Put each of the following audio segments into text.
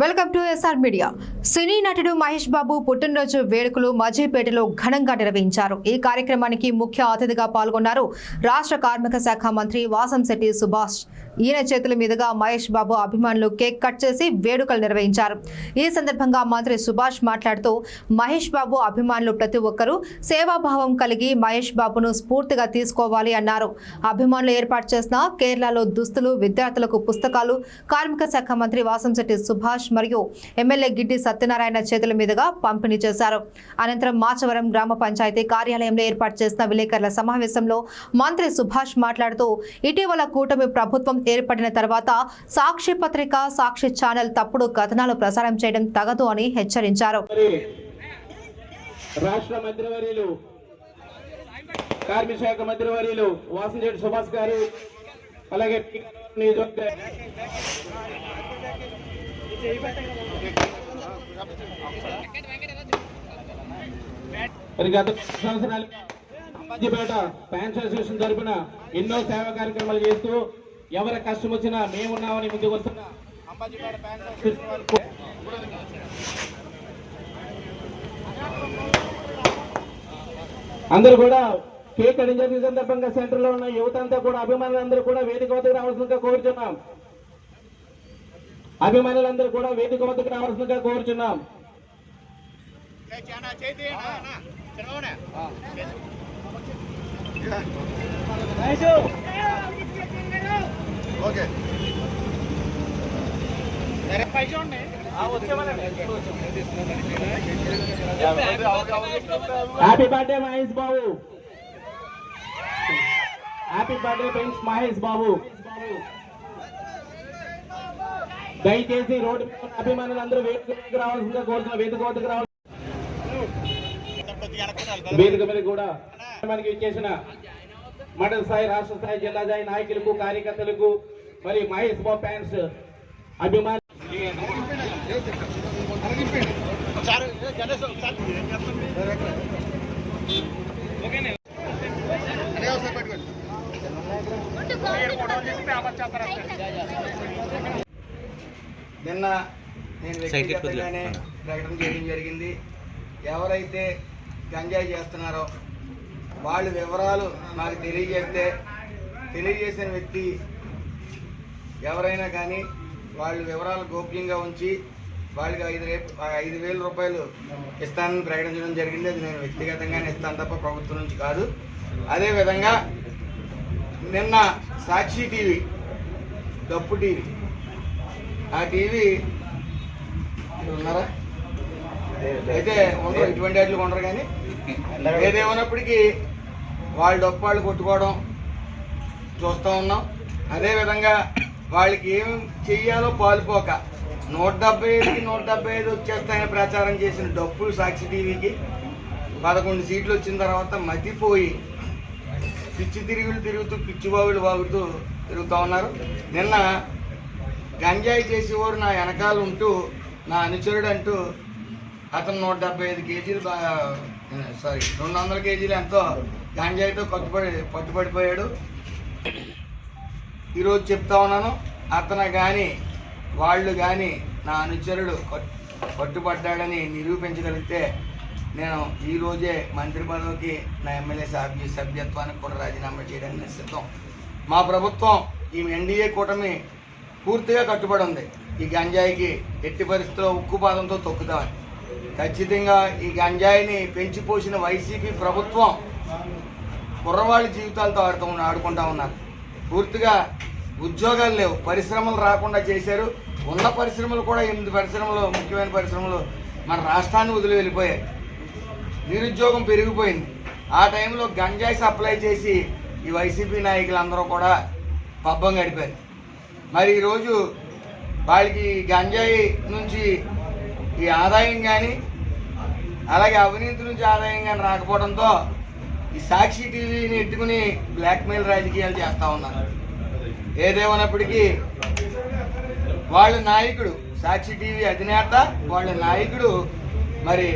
Welcome to SR media. సినీ నటుడు మహేష్ బాబు పుట్టినరోజు వేడుకలు మజీపేటలో ఘనంగా నిర్వహించారు. ఈ కార్యక్రమానికి ముఖ్య అతిథిగా పాల్గొన్నారు రాష్ట్ర కార్మిక శాఖ మంత్రి వాసంశెట్టి సుభాష్ ఈయన చేతుల మీదుగా మహేష్ బాబు అభిమానులు కేక్ కట్ చేసి వేడుకలు నిర్వహించారు. ఈ సందర్భంగా మంత్రి సుభాష్ మాట్లాడుతూ మహేష్ బాబు అభిమానులు ప్రతి ఒక్కరూ సేవాభావం కలిగి మహేష్ బాబును స్ఫూర్తిగా తీసుకోవాలి అన్నారు. అభిమానులు ఏర్పాటు చేసిన కేరళలో దుస్తులు విద్యార్థులకు పుస్తకాలు కార్మిక శాఖ మంత్రి వాసంశెట్టి సుభాష్ మరియు ఎమ్మెల్యే గిడ్డి సత్యనారాయణ చేతుల మీదుగా పంపిణీ చేశారు. అనంతరం మాచవరం గ్రామ పంచాయతీ కార్యాలయంలో ఏర్పాటు చేసిన విలేకరుల సమావేశంలో మంత్రి సుభాష్ మాట్లాడుతూ ఇటీవల కూటమి ప్రభుత్వం ఏర్పడిన తర్వాత సాక్షి పత్రిక సాక్షి ఛానల్ తప్పుడు కథనాలు ప్రసారం చేయడం తగదు అని హెచ్చరించారు. రాష్ట్ర మంత్రివర్యులు కార్మిక శాఖ మంత్రివర్యులు వాసంశెట్టి సుభాష్ గారు అలాగే మరి గత సంవత్సరాలు అంబాజీపేట ఫ్యాన్స్ అసోసియేషన్ తరపున ఎన్నో సేవా కార్యక్రమాలు చేస్తూ ఎవరి కష్టం వచ్చినా మేమున్నామని ముందుకు వస్తున్న. అంబాజీపేట అందరూ కూడా కేక్ జరిగిన సందర్భంగా సెంటర్లో ఉన్న యువత అంతా కూడా అభిమానులందరూ కూడా వేదిక వద్దకు రావాల్సిందిగా కోరుచున్నాం. అభిమానులందరూ కూడా వేదిక వద్దకు రావాల్సిందిగా కోరుచున్నాం. Happy birthday Mahesh Babu happy birthday friends Mahesh Babu దయచేసి రోడ్డు మీద ఉన్న అభిమానులందరూ వేదిక మీదకి రావాల్సిందిగా కోరుతున్నా. వేదిక వద్దకు రావాలి వేదిక మీద కూడా మనకి ఇచ్చేసిన మండల స్థాయి రాష్ట్ర స్థాయి జిల్లా స్థాయి నాయకులకు కార్యకర్తలకు మరి మహేష్ బాబు ఫ్యాన్స్ అభిమానులు. నిన్న నేను వ్యక్తిగతంగానే ప్రకటన చేయడం జరిగింది. ఎవరైతే గంజాయి చేస్తున్నారో వాళ్ళ వివరాలు నాకు తెలియజేస్తే తెలియజేసిన వ్యక్తి ఎవరైనా కానీ వాళ్ళ వివరాలు గోప్యంగా ఉంచి వాళ్ళకి ఐదు రేపు ఐదు వేల రూపాయలు ఇస్తానని ప్రకటించడం జరిగింది. అది నేను వ్యక్తిగతంగానే ఇస్తాను తప్ప ప్రభుత్వం నుంచి కాదు. అదేవిధంగా నిన్న సాక్షి టీవీ డప్పు టీవీ. ఆ టీవీ ఉన్నారా అయితే ఉండరు ఇటువంటి వాటిలో ఉండరు కానీ ఏదేమన్నప్పటికీ వాళ్ళ డప్పు వాళ్ళు కొట్టుకోవడం చూస్తూ ఉన్నాం. అదేవిధంగా వాళ్ళకి ఏం చెయ్యాలో పాలుపోక నూట డెబ్బై ఐదుకి నూట డెబ్బై ఐదు వచ్చేస్తాయని ప్రచారం చేసిన డప్పులు సాక్షి టీవీకి పదకొండు సీట్లు వచ్చిన తర్వాత మతిపోయి పిచ్చి తిరుగులు తిరుగుతూ పిచ్చి బావులు బాగుతూ తిరుగుతూ ఉన్నారు. నిన్న గంజాయి చేసేవాడు నా వెనకాల ఉంటూ నా అనుచరుడు అంటూ అతను నూట డెబ్బై ఐదు కేజీలు సారీ రెండు వందల కేజీలు ఎంతో గంజాయితో కట్టుబడి పట్టుబడిపోయాడు. ఈరోజు చెప్తా ఉన్నాను అతను కానీ వాళ్ళు కానీ నా అనుచరుడు పట్టుబడ్డాడని నిరూపించగలిగితే నేను ఈరోజే మంత్రి పదవికి నా ఎమ్మెల్యే సభ్య సభ్యత్వానికి కూడా రాజీనామా చేయడానికి నిశ్చితం సిద్ధం. మా ప్రభుత్వం ఈ ఎన్డీఏ కూటమి పూర్తిగా కట్టుబడి ఉంది. ఈ గంజాయికి ఎట్టి పరిస్థితుల్లో ఉక్కుపాదంతో తొక్కుతామని. ఖచ్చితంగా ఈ గంజాయిని పెంచిపోసిన వైసీపీ ప్రభుత్వం కుర్రవాళ్ళ జీవితాలతో ఆడుతూ ఆడుకుంటా ఉన్నారు. పూర్తిగా ఉద్యోగాలు లేవు. పరిశ్రమలు రాకుండా చేశారు. ఉన్న పరిశ్రమలు కూడా ఎనిమిది పరిశ్రమలు ముఖ్యమైన పరిశ్రమలు మన రాష్ట్రాన్ని వదిలి వెళ్ళిపోయాయి. నిరుద్యోగం పెరిగిపోయింది. ఆ టైంలో గంజాయి సప్లై చేసి ఈ వైసీపీ నాయకులందరూ కూడా పబ్బం గడిపారు. మరి ఈరోజు వాళ్ళకి ఈ గంజాయి నుంచి ఈ ఆదాయం కానీ అలాగే అవినీతి నుంచి ఆదాయం కానీ రాకపోవడంతో ఈ సాక్షి టీవీని ఎట్టుకుని బ్లాక్మెయిల్ రాజకీయాలు చేస్తూ ఉన్నారు. ఏదేమన్నప్పటికీ వాళ్ళ నాయకుడు సాక్షి టీవీ అధినేత వాళ్ళ నాయకుడు మరి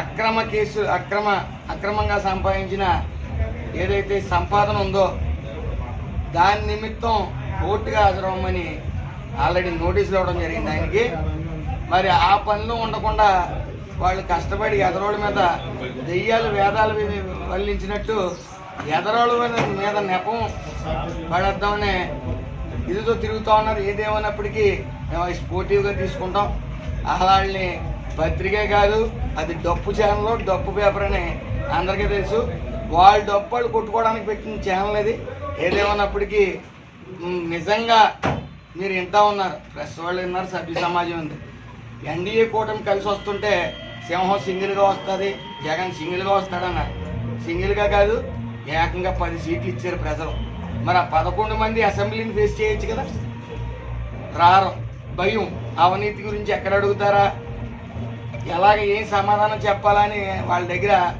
అక్రమ కేసు అక్రమ అక్రమంగా సంపాదించిన ఏదైతే సంపాదన ఉందో దాని నిమిత్తం కోర్టుగా హాజరవ్వమని ఆల్రెడీ నోటీసులు ఇవ్వడం జరిగింది ఆయనకి. మరి ఆ పనులు ఉండకుండా వాళ్ళు కష్టపడి ఎదరోళ్ళ మీద దెయ్యాలు వేదాలు వల్లించినట్టు ఎదరోళ్ళ మీద మీద నెపం పడేద్దామనే ఇదితో తిరుగుతూ ఉన్నారు. ఏదేమన్నప్పటికీ మేము స్పోర్టివ్గా తీసుకుంటాం. వాళ్ళని పత్రికే కాదు అది డప్పు ఛానల్ డప్పు పేపర్ అని అందరికీ తెలుసు. వాళ్ళు డప్పు వాళ్ళు కొట్టుకోవడానికి పెట్టిన ఛానల్ అది ఏదేమన్నప్పటికీ నిజంగా మీరు వింటా ఉన్నారు. ప్రెస్ వాళ్ళు విన్నారు సభ్య సమాజం ఉంది. ఎన్డీఏ కూటమి కలిసి వస్తుంటే సింహం సింగిల్గా వస్తుంది జగన్ సింగిల్గా వస్తాడన్నారు. సింగిల్గా కాదు ఏకంగా పది సీట్లు ఇచ్చారు ప్రజలు. మరి ఆ పదకొండు మంది అసెంబ్లీని ఫేస్ చేయొచ్చు కదా? రారు భయం. అవినీతి గురించి ఎక్కడ అడుగుతారా? ఎలాగ ఏం సమాధానం చెప్పాలని వాళ్ళ దగ్గర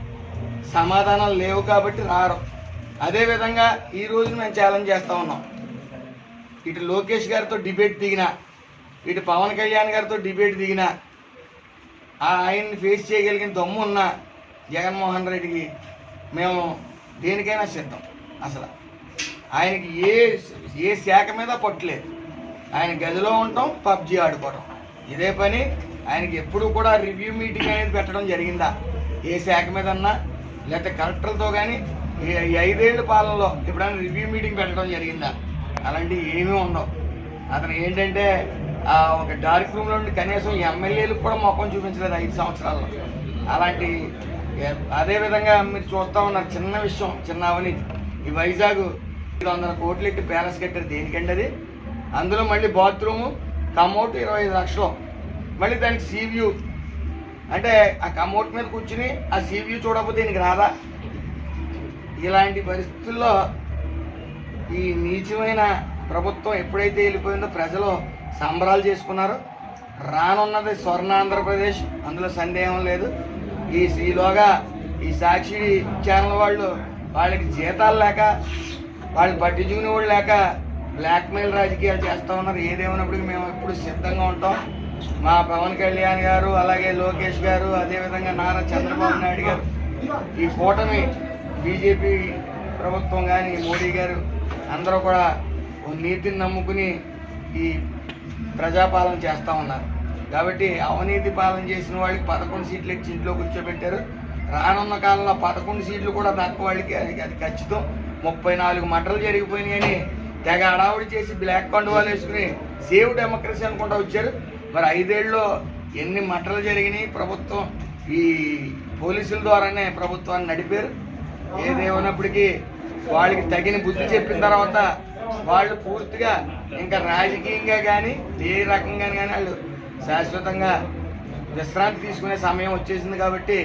సమాధానాలు లేవు కాబట్టి రారు. అదేవిధంగా ఈ రోజు మేము ఛాలెంజ్ చేస్తూ ఉన్నాం. ఇటు లోకేష్ గారితో డిబేట్ దిగిన ఇటు పవన్ కళ్యాణ్ గారితో డిబేట్ దిగిన ఆ ఆయన్ని ఫేస్ చేయగలిగిన దమ్ము ఉన్న జగన్మోహన్ రెడ్డికి మేము దేనికైనా సిద్ధం. అసలు ఆయనకి ఏ ఏ శాఖ మీద పట్టులేదు ఆయన గదిలో ఉండటం పబ్జి ఆడుకోవడం ఇదే పని ఆయనకి ఎప్పుడు కూడా రివ్యూ మీటింగ్ అనేది పెట్టడం జరిగిందా? ఏ శాఖ మీద అన్నా లేకపోతే కలెక్టర్లతో కానీ ఈ ఐదేళ్ళ పాలనలో ఎప్పుడైనా రివ్యూ మీటింగ్ పెట్టడం జరిగిందా? అలాంటివి ఏమీ ఉండవు. అతను ఏంటంటే ఒక డార్క్ రూమ్లో ఉండి కనీసం ఎమ్మెల్యేలకు కూడా మొఖం చూపించలేదు ఐదు సంవత్సరాల్లో. అలాంటి అదేవిధంగా అదే విధంగా మీరు చూస్తా ఉన్నారు చిన్న విషయం చిన్న అవినీతి. ఈ వైజాగ్ ఐదు వందల కోట్లు ఎట్టి ప్యాలెస్ కట్టారు దేనికండి అది? అందులో మళ్ళీ బాత్రూము కమౌట్ ఇరవై ఐదు లక్షలు. మళ్ళీ దానికి సీవ్యూ అంటే ఆ కమౌట్ మీద కూర్చుని ఆ సీవ్యూ చూడకపోతే దీనికి రాదా? ఇలాంటి పరిస్థితుల్లో ఈ నీచమైన ప్రభుత్వం ఎప్పుడైతే వెళ్ళిపోయిందో ప్రజలు సంబరాలు చేసుకున్నారు. రానున్నది స్వర్ణ ఆంధ్రప్రదేశ్. అందులో సందేహం లేదు. ఈ ఈలోగా ఈ సాక్షి ఛానల్ వాళ్ళు వాళ్ళకి జీతాలు లేక వాళ్ళు పట్టించుకునే వాళ్ళు లేక బ్లాక్మెయిల్ రాజకీయాలు చేస్తూ ఉన్నారు. ఏదేమైనప్పటికీ మేము ఎప్పుడు సిద్ధంగా ఉంటాం. మా పవన్ కళ్యాణ్ గారు అలాగే లోకేష్ గారు అదేవిధంగా నారా చంద్రబాబు నాయుడు గారు ఈ కూటమి బీజేపీ ప్రభుత్వం కానీ మోడీ గారు అందరూ కూడా ఓ నీతిని నమ్ముకుని ఈ ప్రజాపాలన చేస్తూ ఉన్నారు. కాబట్టి అవినీతి పాలన చేసిన వాళ్ళకి పదకొండు సీట్లు ఇచ్చి ఇంట్లో కూర్చోబెట్టారు. రానున్న కాలంలో పదకొండు సీట్లు కూడా తక్కువ వాళ్ళకి అది అది ఖచ్చితం. ముప్పై నాలుగు మటలు జరిగిపోయినాయని తెగ అడావుడి చేసి బ్లాక్ కండువాలు వేసుకుని సేవ్ డెమోక్రసీ అనుకుంటా వచ్చారు. మరి ఐదేళ్ళలో ఎన్ని మటలు జరిగినాయి? ప్రభుత్వం ఈ పోలీసుల ద్వారానే ప్రభుత్వాన్ని నడిపారు. ఏదేమైనప్పటికీ వాళ్ళకి తగిన బుద్ధి చెప్పిన తర్వాత వాళ్ళు పూర్తిగా ఇంకా రాజకీయంగా కానీ ఏ రకంగా కానీ వాళ్ళు శాశ్వతంగా విశ్రాంతి తీసుకునే సమయం వచ్చేసింది కాబట్టి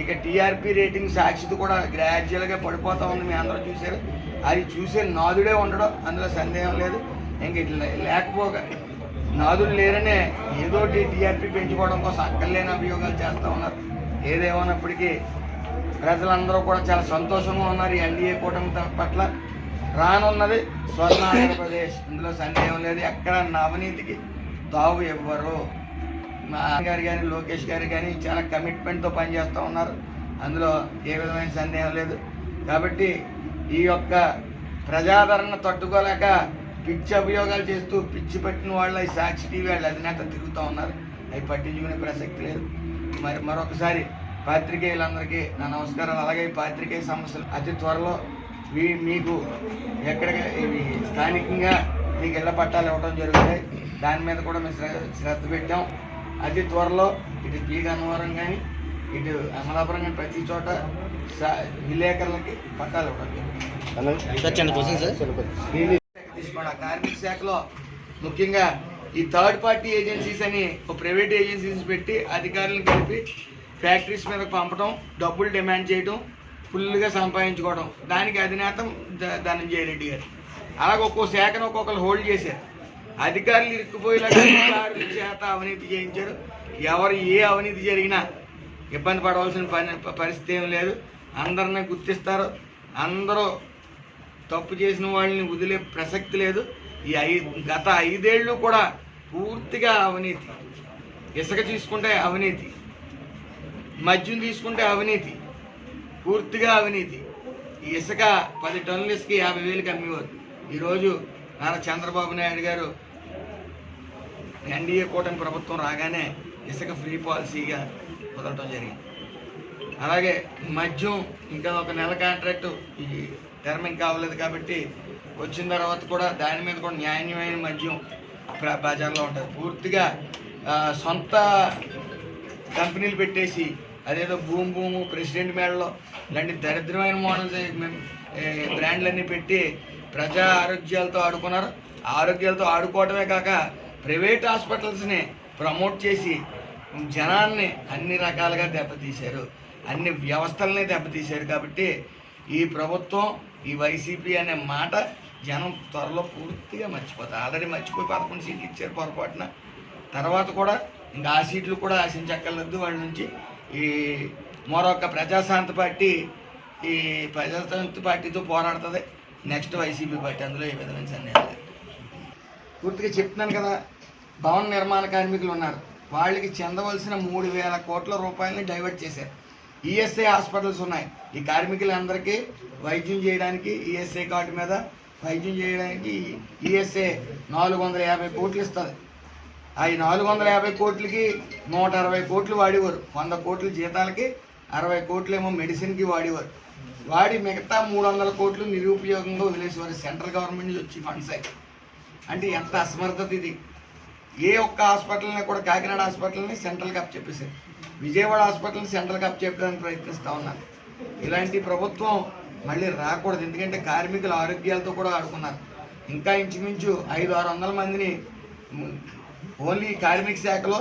ఇక టీఆర్పీ రేటింగ్ సాక్షిది కూడా గ్రాడ్యువల్గా పడిపోతూ ఉంది. మీ అందరూ చూశారు. అది చూసే నాదుడే ఉండడం అందులో సందేహం లేదు. ఇంక ఇట్లా లేకపోగా నాదులు లేరనే ఏదోటి టీఆర్పీ పెంచుకోవడం కోసం అక్కర్లేని అభియోగాలు చేస్తూ ఉన్నారు. ఏదేమన్నప్పటికీ ప్రజలందరూ కూడా చాలా సంతోషంగా ఉన్నారు. ఈ ఎన్డీఏ కూటమి పట్ల రానున్నది స్వర్ణ ఆంధ్రప్రదేశ్ ఇందులో సందేహం లేదు. ఎక్కడ నా అవినీతికి తావు ఇవ్వరు మా గారు కానీ లోకేష్ గారు కానీ చాలా కమిట్మెంట్తో పనిచేస్తూ ఉన్నారు. అందులో ఏ విధమైన సందేహం లేదు. కాబట్టి ఈ యొక్క ప్రజాదరణ తట్టుకోలేక పిచ్చి అభియోగాలు చేస్తూ పిచ్చి పెట్టిన వాళ్ళు ఈ సాక్షి టీవీ వాళ్ళు అధినేత తిరుగుతూ ఉన్నారు. అవి పట్టించుకునే ప్రసక్తి లేదు. మరి మరొకసారి పాత్రికేయులందరికీ నా నమస్కారాలు. అలాగే ఈ పాత్రికేయ సమస్యలు అతి త్వరలో వీ మీకు ఎక్కడ ఇవి స్థానికంగా మీకు ఇళ్ళ పట్టాలు ఇవ్వడం జరుగుతాయి దాని మీద కూడా మేము శ్ర- శ్రద్ధ పెట్టాం. అతి త్వరలో ఇటు పీ గన్నవరం కానీ ఇటు అమలాపురం కానీ ప్రతి చోట విలేకరులకి పట్టాలు ఇవ్వడం జరుగుతుంది కార్మిక శాఖలో ముఖ్యంగా ఈ థర్డ్ పార్టీ ఏజెన్సీస్ అని ఒక ప్రైవేట్ ఏజెన్సీస్ పెట్టి అధికారులను కలిపి ఫ్యాక్టరీస్ మీద పంపడం డబ్బులు డిమాండ్ చేయడం ఫుల్గా సంపాదించుకోవడం. దానికి అధినేత ద- ధనంజయ రెడ్డి గారు. అలాగే ఒక్కో శాఖను ఒక్కొక్కరు హోల్డ్ చేశారు. అధికారులు ఇరుక్కుపోయేలాగా అధికారుల చేత అవినీతి చేయించారు. ఎవరు ఏ అవినీతి జరిగినా ఇబ్బంది పడవలసిన పని పరిస్థితి ఏం లేదు. అందరిని గుర్తిస్తారు. అందరూ తప్పు చేసిన వాళ్ళని వదిలే ప్రసక్తి లేదు. ఈ ఐ గత ఐదేళ్ళు కూడా పూర్తిగా అవినీతి. ఇసుక తీసుకుంటే అవినీతి. మద్యం తీసుకుంటే అవినీతి. పూర్తిగా అవినీతి. ఈ ఇసుక పది టన్నుల ఇసుక యాభై వేలకి అమ్మేవారు ఈరోజు నారా చంద్రబాబు నాయుడు గారు ఎన్డీఏ కూటమి ప్రభుత్వం రాగానే ఇసుక ఫ్రీ పాలసీగా కుదరటం జరిగింది. అలాగే మద్యం ఇంకా ఒక నెల కాంట్రాక్టు ఈ టర్మ్ ఇంకా అవ్వలేదు కాబట్టి వచ్చిన తర్వాత కూడా దాని మీద కూడా న్యాయమైన మద్యం ప్ర- బజార్లో ఉంటుంది. పూర్తిగా సొంత కంపెనీలు పెట్టేసి అదేదో భూమి భూము ప్రెసిడెంట్ మేడలో ఇలాంటి దరిద్రమైన మోడల్స్ బ్రాండ్లన్నీ పెట్టి ప్రజా ఆరోగ్యాలతో ఆడుకున్నారు. ఆరోగ్యాలతో ఆడుకోవటమే కాక ప్రైవేట్ హాస్పిటల్స్ని ప్రమోట్ చేసి జనాన్ని అన్ని రకాలుగా దెబ్బతీశారు. అన్ని వ్యవస్థలని దెబ్బతీశారు కాబట్టి ఈ ప్రభుత్వం ఈ వైసీపీ అనే మాట జనం త్వరలో పూర్తిగా మర్చిపోతారు. ఆల్రెడీ మర్చిపోయి పదకొండు సీట్లు ఇచ్చారు పొరపాటున. తర్వాత కూడా ఇంకా ఆ సీట్లు కూడా ఆశించక్కర్లేదు వాళ్ళ నుంచి. ఈ మరొక ప్రజాశాంతి పార్టీ ఈ ప్రజాశాంతి పార్టీతో పోరాడుతుంది. నెక్స్ట్ వైసీపీ పార్టీ అందులో ఏ విధమైన సందేహం పూర్తిగా చెప్తున్నాను కదా భవన నిర్మాణ కార్మికులు ఉన్నారు. వాళ్ళకి చెందవలసిన మూడు వేల కోట్ల రూపాయలని డైవర్ట్ చేశారు. ఈఎస్ఐ హాస్పిటల్స్ ఉన్నాయి. ఈ కార్మికులందరికీ వైద్యం చేయడానికి ఈఎస్ఐ కార్డు మీద వైద్యం చేయడానికి ఈఎస్ఐ నాలుగు వందల యాభై కోట్లు ఇస్తుంది. ఆ నాలుగు వందల యాభై కోట్లకి నూట అరవై కోట్లు వాడేవారు. వంద కోట్ల జీతాలకి అరవై కోట్లు ఏమో మెడిసిన్కి వాడేవారు. వాడి మిగతా మూడు వందల కోట్లు నిరుపయోగంగా వదిలేసేవారు సెంట్రల్ గవర్నమెంట్ నుంచి వచ్చి ఫండ్స్ అంటే ఎంత అసమర్థత ఇది. ఏ ఒక్క హాస్పిటల్ని కూడా కాకినాడ హాస్పిటల్ని సెంట్రల్ కప్ చెప్పేసారు విజయవాడ హాస్పిటల్ని సెంట్రల్ కప్ చెప్పడానికి ప్రయత్నిస్తూ ఉన్నారు ఇలాంటి ప్రభుత్వం మళ్ళీ రాకూడదు. ఎందుకంటే కార్మికుల ఆరోగ్యాలతో కూడా ఆడుకున్నారు. ఇంకా ఇంచుమించు ఐదు ఆరు వందల మందిని ఓన్లీ కార్మిక శాఖలో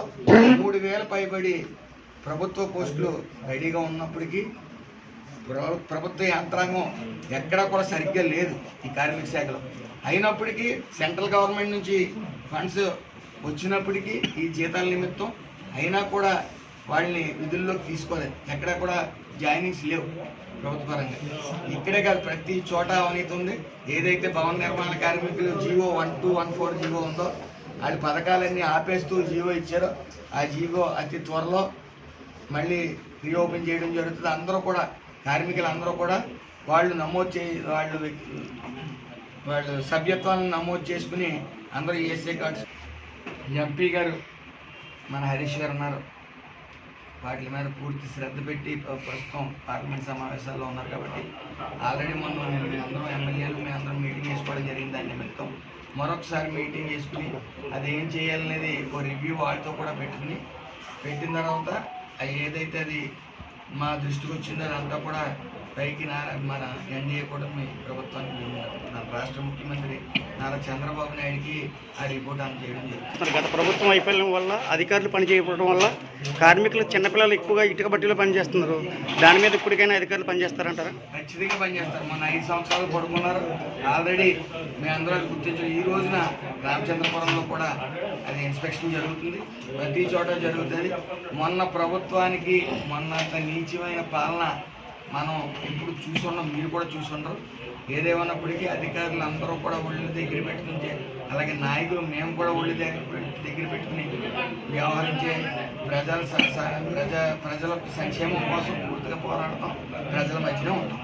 మూడు వేల పైబడి ప్రభుత్వ పోస్టులు రెడీగా ఉన్నప్పటికీ ప్రభుత్వ యంత్రాంగం ఎక్కడా కూడా సరిగ్గా లేదు ఈ కార్మిక శాఖలో. అయినప్పటికీ సెంట్రల్ గవర్నమెంట్ నుంచి ఫండ్స్ వచ్చినప్పటికీ ఈ జీతాల నిమిత్తం అయినా కూడా వాళ్ళని విధుల్లోకి తీసుకోలేదు ఎక్కడ కూడా జాయినింగ్స్ లేవు ప్రభుత్వ పరంగా. ఇక్కడే కాదు ప్రతి చోట అవినీతి ఉంది. ఏదైతే భవన నిర్మాణ కార్మికులు GO one two one four GO ఉందో వాళ్ళ పథకాలన్నీ ఆపేస్తూ జీవో ఇచ్చారో. ఆ జీవో అతి త్వరలో మళ్ళీ రీఓపెన్ చేయడం జరుగుతుంది. అందరూ కూడా కార్మికులు అందరూ కూడా వాళ్ళు నమోదు చే వాళ్ళు వాళ్ళు సభ్యత్వాలను నమోదు చేసుకుని అందరూ ఏసీ కార్డ్స్ ఎంపీ గారు మన హరీష్ గారు ఉన్నారు. వాటి మీద పూర్తి శ్రద్ధ పెట్టి ప్రస్తుతం పార్లమెంట్ సమావేశాల్లో ఉన్నారు కాబట్టి ఆల్రెడీ మొన్న మేము మీ అందరం ఎమ్మెల్యేలు మేము అందరం మీటింగ్ చేసుకోవడం జరిగింది. దాని నిమిత్తం మరొకసారి మీటింగ్ చేసుకుని అది ఏం చేయాలనేది ఓ రివ్యూ వాళ్ళతో కూడా పెట్టింది పెట్టిన తర్వాత అది ఏదైతే అది మా దృష్టికి వచ్చిందో అదంతా కూడా పైకి నా మన ఎన్డీఏ కూడా మీ ప్రభుత్వానికి మన రాష్ట్ర ముఖ్యమంత్రి నారా చంద్రబాబు నాయుడికి ఆ రిపోర్ట్ జరుగుతుంది మరి గత ప్రభుత్వం వైఫల్యం వల్ల అధికారులు పనిచేయకపోవడం వల్ల కార్మికులు చిన్నపిల్లలు ఎక్కువగా ఇటుక బట్టీలో పనిచేస్తున్నారు దాని మీద ఇప్పటికైనా అధికారులు పనిచేస్తారంటారా ఖచ్చితంగా పనిచేస్తారు మొన్న ఐదు సంవత్సరాలు పడుకున్నారు. ఆల్రెడీ మేము అందరూ అది గుర్తించాం ఈ రోజున రామచంద్రపురంలో కూడా అది ఇన్స్పెక్షన్ జరుగుతుంది. ప్రతి చోట జరుగుతుంది. మొన్న ప్రభుత్వానికి మొన్న అంత నీచమైన పాలన మనం ఎప్పుడు చూసున్నాం మీరు కూడా చూసుండరు ఏదేమన్నప్పటికీ అధికారులు అందరూ కూడా ఒళ్ళు దగ్గర పెట్టుకుంటే అలాగే నాయకులు మేము కూడా ఒళ్ళు దగ్గర దగ్గర పెట్టుకుని వ్యవహరించే ప్రజల ప్రజ ప్రజల సంక్షేమం కోసం పూర్తిగా పోరాడతాం. ప్రజల మధ్యనే ఉంటాం.